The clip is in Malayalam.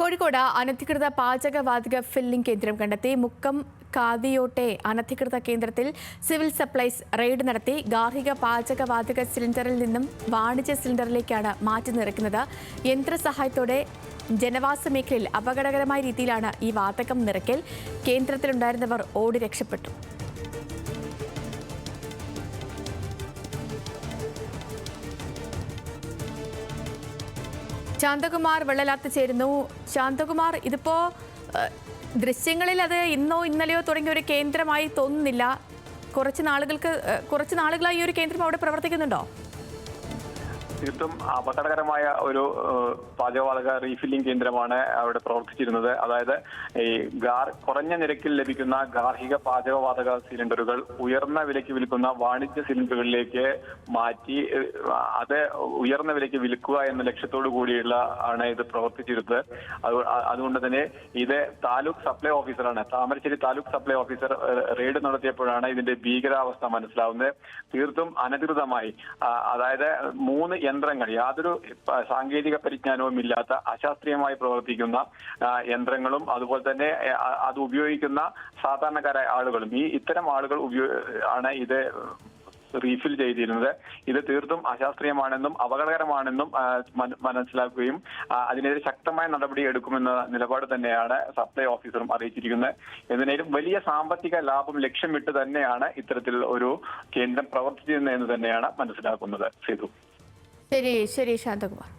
കോഴിക്കോട് അനധികൃത പാചകവാതക ഫില്ലിംഗ് കേന്ദ്രം കണ്ടെത്തി. മുക്കം കാവിയോട്ടെ അനധികൃത കേന്ദ്രത്തിൽ സിവിൽ സപ്ലൈസ് റെയ്ഡ് നടത്തി. ഗാർഹിക പാചകവാതക സിലിണ്ടറിൽ നിന്നും വാണിജ്യ സിലിണ്ടറിലേക്കാണ് മാറ്റി നിറയ്ക്കുന്നത്. യന്ത്രസഹായത്തോടെ ജനവാസ മേഖലയിൽ അപകടകരമായ രീതിയിലാണ് ഈ വാതകം നിറയ്ക്കൽ. കേന്ദ്രത്തിലുണ്ടായിരുന്നവർ ഓടി രക്ഷപ്പെട്ടു. ശാന്തകുമാർ വെള്ളലാത്ത് ചേരുന്നു. ശാന്തകുമാർ ഇതിപ്പോ ദൃശ്യങ്ങളിൽ അത് ഇന്നോ ഇന്നലെയോ തുടങ്ങിയ ഒരു കേന്ദ്രമായി തോന്നുന്നില്ല. കുറച്ച് നാളുകൾക്ക് കുറച്ച് നാളുകളായി ഈ ഒരു കേന്ദ്രം അവിടെ പ്രവർത്തിക്കുന്നുണ്ടോ? തീർത്തും അപകടകരമായ ഒരു പാചകവാതക റീഫില്ലിംഗ് കേന്ദ്രമാണ് അവിടെ പ്രവർത്തിച്ചിരുന്നത്. അതായത് ഈ ഗാർ കുറഞ്ഞ നിരക്കിൽ ലഭിക്കുന്ന ഗാർഹിക പാചകവാതക സിലിണ്ടറുകൾ ഉയർന്ന വിലയ്ക്ക് വിൽക്കുന്ന വാണിജ്യ സിലിണ്ടറുകളിലേക്ക് മാറ്റി അത് ഉയർന്ന വിലയ്ക്ക് വിൽക്കുക എന്ന ലക്ഷ്യത്തോടു കൂടിയുള്ള ആണ് ഇത് പ്രവർത്തിച്ചിരുന്നത്. അത് അതുകൊണ്ട് തന്നെ ഇത് താലൂക്ക് സപ്ലൈ ഓഫീസറാണ് Thamarassery taluk supply officer raid നടത്തിയപ്പോഴാണ് ഇതിന്റെ ഭീകരാവസ്ഥ മനസ്സിലാവുന്നത്. തീർത്തും അനധികൃതമായി അതായത് മൂന്ന് യന്ത്രങ്ങൾ യാതൊരു സാങ്കേതിക പരിജ്ഞാനവും ഇല്ലാത്ത അശാസ്ത്രീയമായി പ്രവർത്തിക്കുന്ന യന്ത്രങ്ങളും അതുപോലെ തന്നെ അത് ഉപയോഗിക്കുന്ന സാധാരണക്കാരായ ആളുകളും. ഈ ഇത്തരം ആളുകൾ ഉപയോ ആണ് ഇത് റീഫിൽ ചെയ്തിരുന്നത്. ഇത് തീർത്തും അശാസ്ത്രീയമാണെന്നും അപകടകരമാണെന്നും മനസ്സിലാക്കുകയും അതിനെതിരെ ശക്തമായ നടപടി എടുക്കുമെന്ന നിലപാട് തന്നെയാണ് സപ്ലൈ ഓഫീസറും അറിയിച്ചിരിക്കുന്നത്. എന്തിനേലും വലിയ സാമ്പത്തിക ലാഭം ലക്ഷ്യമിട്ട് തന്നെയാണ് ഇത്തരത്തിൽ ഒരു കേന്ദ്രം പ്രവർത്തിച്ചിരുന്നത് എന്ന് തന്നെയാണ് മനസ്സിലാക്കുന്നത്. സേതു. ശരി ശരി ശാന്തകുമാർ.